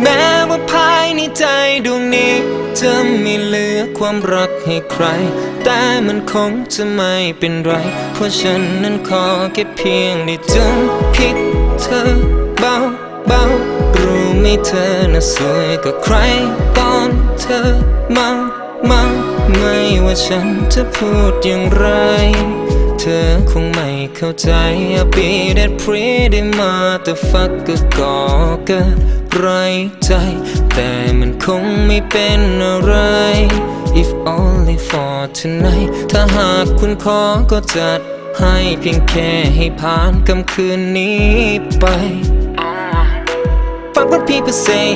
แม้ว่าภายในใจดวงนี้จะไม่เหลือความรักให้ใคร แต่มันคงจะไม่เป็นไร เพราะฉันนั้นขอแค่เพียงได้จุงคิดเธอเบาเบารู้ไหมเธอน่ะสวยกว่าใคร ตอนเธอเมาเมาไม่ว่าฉันจะพูดอย่างไร เธอคงไม่เข้าใจ I'll be that pretty motherfucker ก็เกิดไรใจ แต่มันคงไม่เป็นอะไร If only for tonight ถ้าหากคุณขอก็จัดให้เพียงแค่ให้ผ่านค่ำคืนนี้ไป Fuck what people say,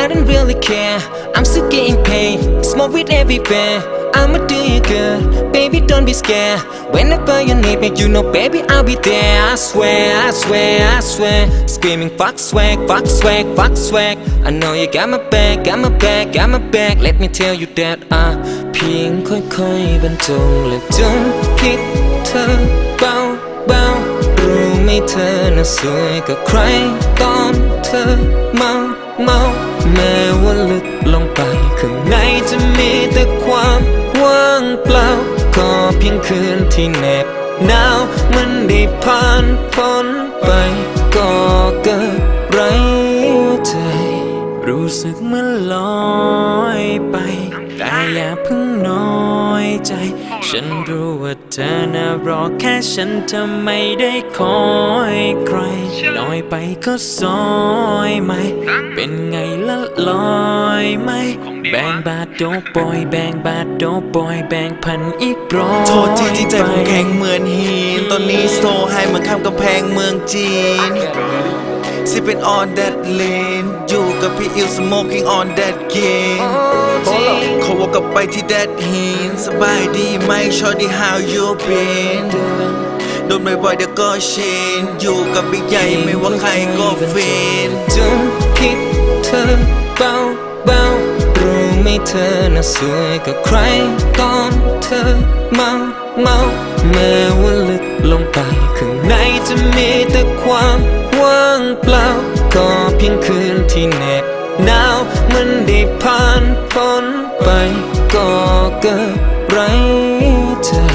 I don't really care. I'm still getting paid, smoke weed everywhere. I'ma do you good, baby, don't be scared. Whenever you need me, you know, baby, I'll be there. I swear, I swear, I swear. Screaming, fuck swag, fuck swag, fuck swag. I know you got my back, got my back, got my back. Let me tell you that I เพียงค่อยๆบรรจงและจงคิดเธอเบาเบาๆ รู้เธอน่ะสวยกว่าใคร ตอนเธอเมาเมาแม้ว่าลึกลงไปข้างในจะมีแต่ความว่างเปล่าขอเพียงคืนที่เหน็บหนาวมันได้ผ่านพ้นไป ก็เกิดไรหัวใจ รู้สึกมันลอยไป แต่อย่าเพิ่งน้อ ยใจ ฉันรู้ว่าเธอน่ารอแค่ฉันจะไม่ได้คอยใคร น้อยไปก็ซอยไหม เป็นไงละลอยไหม แบ่งบาทโดบอย แบ่งบาทโดบอย แบ่งพันอีกร้อยโทษที่ที่ใจผมแข็งเหมือนหิน ตอนนี้โซให้เหมือนข้ามกำแพงเมืองจีน Sipping on that lean อยู่กับพี่อิว smoking on that gain เขาวกกลับไปที่ that หินสบายดีไหม shorty how you been โดนบ่อยๆเดี๋ยวก็ชินอยู่กับบิ๊กใหญ่ไม่ว่าใครก็ฟินจงคิดเธอเบาเบาๆรู้ไหมเธอน่ะสวยกว่าใครตอนเธอเมาเมาแม้ว่าลึกลงไปข้างในจะมีแต่ความ คืนที่เหน็บหนาวมันได้ผ่านพ้นไปก็เกิดไรเธอ